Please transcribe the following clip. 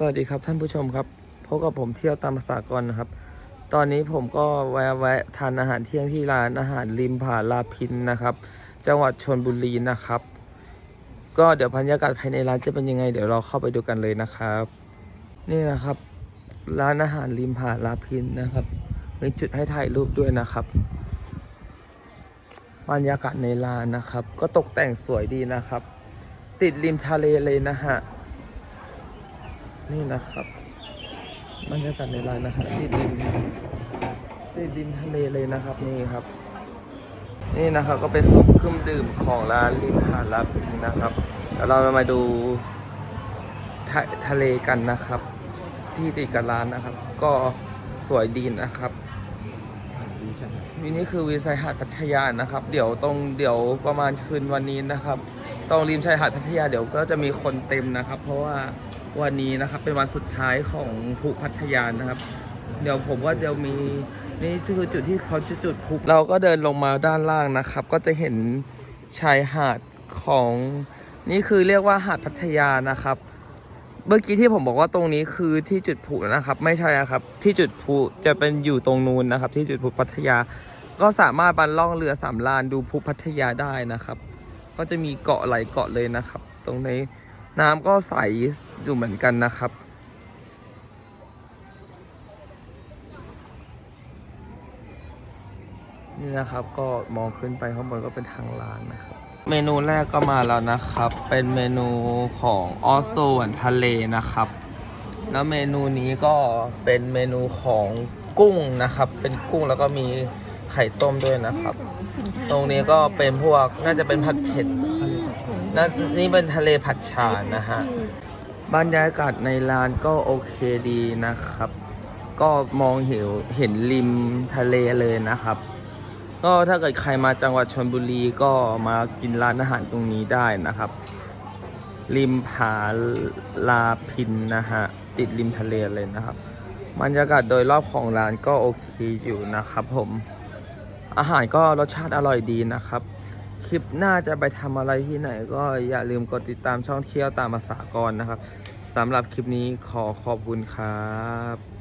สวัสดีครับท่านผู้ชมครับพบกับผมเที่ยวตามภาษากรนะครับ ตอนนี้ผมก็แวะแวะทานอาหารเที่ยงที่ร้านอาหารริมผาลาพินนะครับ จังหวัดชนบุรีนะครับ ก็เดี๋ยวบรรยากาศภายในร้านจะเป็นยังไง เดี๋ยวเราเข้าไปดูกันเลยนะครับ นี่นะครับ ร้านอาหารริมผาลาพินนะครับ มีจุดให้ถ่ายรูปด้วยนะครับ บรรยากาศในร้านนะครับ ก็ตกแต่งสวยดีนะครับ ติดริมทะเลเลยนะฮะ นี่นะครับบรรยากาศในร้านนะครับติดริมติดริมทะเลเลยนะครับนี่ครับ นี่นะครับก็เป็นซุปเครื่องดื่มของร้านริมหาดลาพินนะครับเดี๋ยวเรามาดูทะทะเลกันนะครับ ที่ติดกับร้านนะครับ ก็สวยดีนะครับวินี่คือวิวชายหาดพัทยานะครับ เดี๋ยวตรงเดี๋ยวประมาณคืนวันนี้นะครับ ตรงริมชายหาดพัทยาเดี๋ยวก็จะมีคนเต็มนะครับ เพราะว่าวันนี้นะครับเป็นวันสุดท้ายของภูพัทยานะครับ เดี๋ยวผมว่าจะมีนี่คือจุดที่เขาจะจุดพลุเราก็เดินลงมาด้านล่างนะครับ ก็จะเห็นชายหาดของนี่คือเรียกว่าหาดพัทยานะครับ เมื่อกี้ที่ผมบอกว่าตรงนี้คือที่จุดพลุนะครับ ไม่ใช่นะครับ ที่จุดพลุจะเป็นอยู่ตรงนู้นนะครับ ที่จุดพลุพัทยา ก็สามารถบันล่องเรือสามลานดูพลุพัทยาได้นะครับ ก็จะมีเกาะหลายเกาะเลยนะครับ ตรงในน้ำก็ใสอยู่เหมือนกันนะครับ นี่นะครับก็มองขึ้นไปข้างบนก็เป็นทางร้านนะครับ เมนูแรกก็มาแล้วนะครับ เป็นเมนูของออสโซวนทะเลนะครับ แล้วเมนูนี้ก็เป็นเมนูของกุ้งนะครับ เป็นกุ้งแล้วก็มี ไข่ต้มด้วยนะครับ ตรงนี้ก็เป็นพวกน่าจะเป็นผัดเผ็ดนนี่เป็นทะเลผัดชานะฮะบรรยากาศในร้านก็โอเคดีนะครับ ก็มองเห็นเห็นริมทะเลเลยนะครับ ก็ถ้าเกิดใครมาจังหวัดชนบุรีก็มากินร้านอาหารตรงนี้ได้นะครับ ริมผาลาพินนะฮะติดริมทะเลเลยนะครับบรรยากาศโดยรอบของร้านก็โอเคอยู่นะครับผม อาหารก็รสชาติอร่อยดีนะครับ คลิปหน้าจะไปทำอะไรที่ไหน ก็อย่าลืมกดติดตามช่องเที่ยวตามภาษากรนะครับสำหรับคลิปนี้ขอขอบคุณครับ